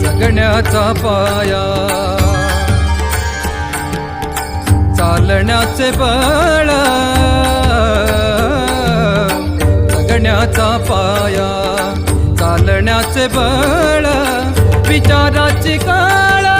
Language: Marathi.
जगण्याचा पाया. चालण्याचे बळ. जगण्याचा पाया चालण्याचे बळ विचाराची काळा.